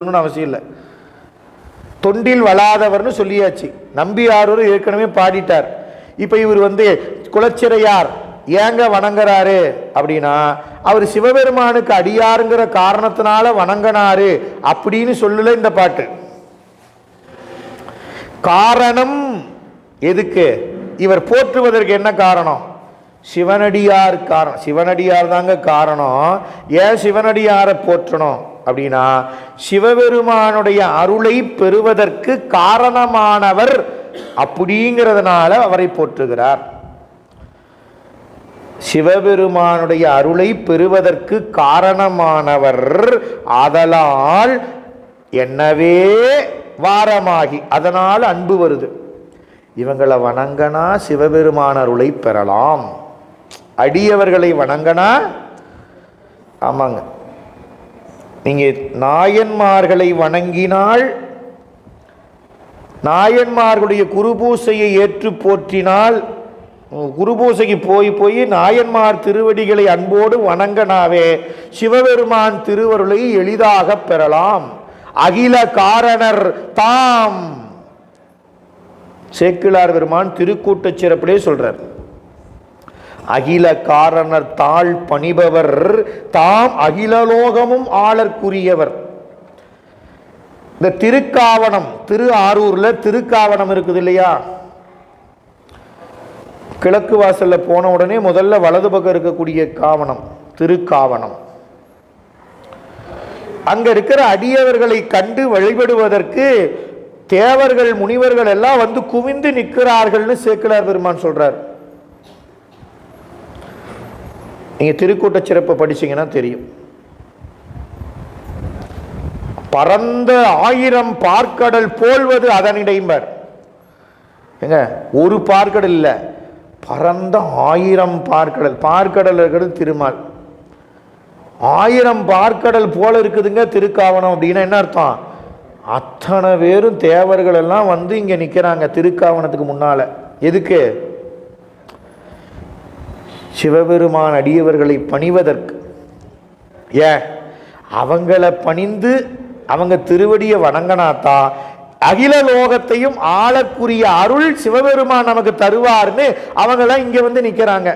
சொல்லணும்னு அவசியம் இல்லை. தொண்டில் வளாதவர்னு சொல்லியாச்சு. நம்பியாரூர் ஏற்கனவே பாடிட்டார். இப்போ இவர் வந்து குலச்சிறையார் ஏங்க வணங்குறாரு அப்படின்னா அவர் சிவபெருமானுக்கு அடியாருங்கிற காரணத்தினால வணங்கினாரு அப்படின்னு சொல்லல இந்த பாட்டு. காரணம் எதுக்கு? இவர் போற்றுவதற்கு என்ன காரணம்? சிவனடியார் காரணம். சிவனடியார் தாங்க காரணம். ஏன் சிவனடியாரை போற்றணும்? அப்படின்னா சிவபெருமானுடைய அருளை பெறுவதற்கு காரணமானவர் அப்படிங்கிறதுனால அவரை போற்றுகிறார். சிவபெருமானுடைய அருளை பெறுவதற்கு காரணமானவர் ஆதலால் என்னவே வாரமாகி அதனால் அன்பு வருது. இவங்களை வணங்கனா சிவபெருமான அருளை பெறலாம். அடியவர்களை வணங்கனா ஆமாங்க. நீங்கள் நாயன்மார்களை வணங்கினால் நாயன்மார்களுடைய குருபூசையை ஏற்று போற்றினால் குருபூசைக்கு போய் போய் நாயன்மார் திருவடிகளை அன்போடு வணங்கனாவே சிவபெருமான் திருவருளை எளிதாக பெறலாம். அகில காரணர் தாம். சேக்கிழார் பெருமான் திருக்கூட்டச் சிறப்பிலே சொல்றார். அகில காரணர் தாழ் பணிபவர் தாம் அகிலலோகமும் ஆளற்குரியவர். இந்த திருக்காவணம் திரு ஆரூர்ல திருக்காவணம் இருக்குது இல்லையா? கிழக்கு வாசல்ல போன உடனே முதல்ல வலது பக்கம் இருக்கக்கூடிய காவணம் திருக்காவணம். அங்க இருக்கிற அடியவர்களை கண்டு வழிபடுவதற்கு தேவர்கள் முனிவர்கள் எல்லாம் வந்து குவிந்து நிற்கிறார்கள்னு சேக்கிழார் பெருமான் சொல்றார். நீங்கள் திருக்கூட்ட சிறப்பு படிச்சீங்கன்னா தெரியும். பரந்த ஆயிரம் பார்க்கடல் போல்வது அதனிடைம்பர் ஏங்க ஒரு பார்க்கடல் இல்லை பரந்த ஆயிரம் பார்க்கடல். பார்க்கடல் இருக்கிறது திருமால். ஆயிரம் பார்க்கடல் போல இருக்குதுங்க திருக்காவணம் அப்படின்னா என்ன அர்த்தம்? அத்தனை பேரும் தேவர்கள் எல்லாம் வந்து இங்கே நிற்கிறாங்க திருக்காவணத்துக்கு முன்னால். எதுக்கு? சிவபெருமான் அடியவர்களை பணிவதற்கு. ஏன் அவங்கள பணிந்து அவங்க திருவடியை வணங்கினாத்தா அகில லோகத்தையும் ஆளக்கூடிய அருள் சிவபெருமான் நமக்கு தருவார்னு அவங்களாம் இங்கே வந்து நிற்கிறாங்க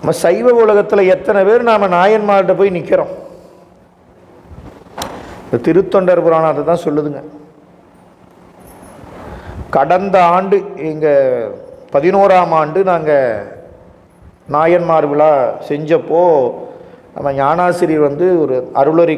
நம்ம சைவ உலகத்தில் எத்தனை பேர் நாம் நாயன்மார்கிட்ட போய் நிற்கிறோம் இந்த திருத்தொண்டர் புராணம் அதை தான் சொல்லுதுங்க. கடந்த ஆண்டு எங்கள் பதினோராம் ஆண்டு நாங்கள் நாயன்மார் விழா செஞ்சப்போ நம்ம ஞானாசிரியர் வந்து ஒரு அருளரை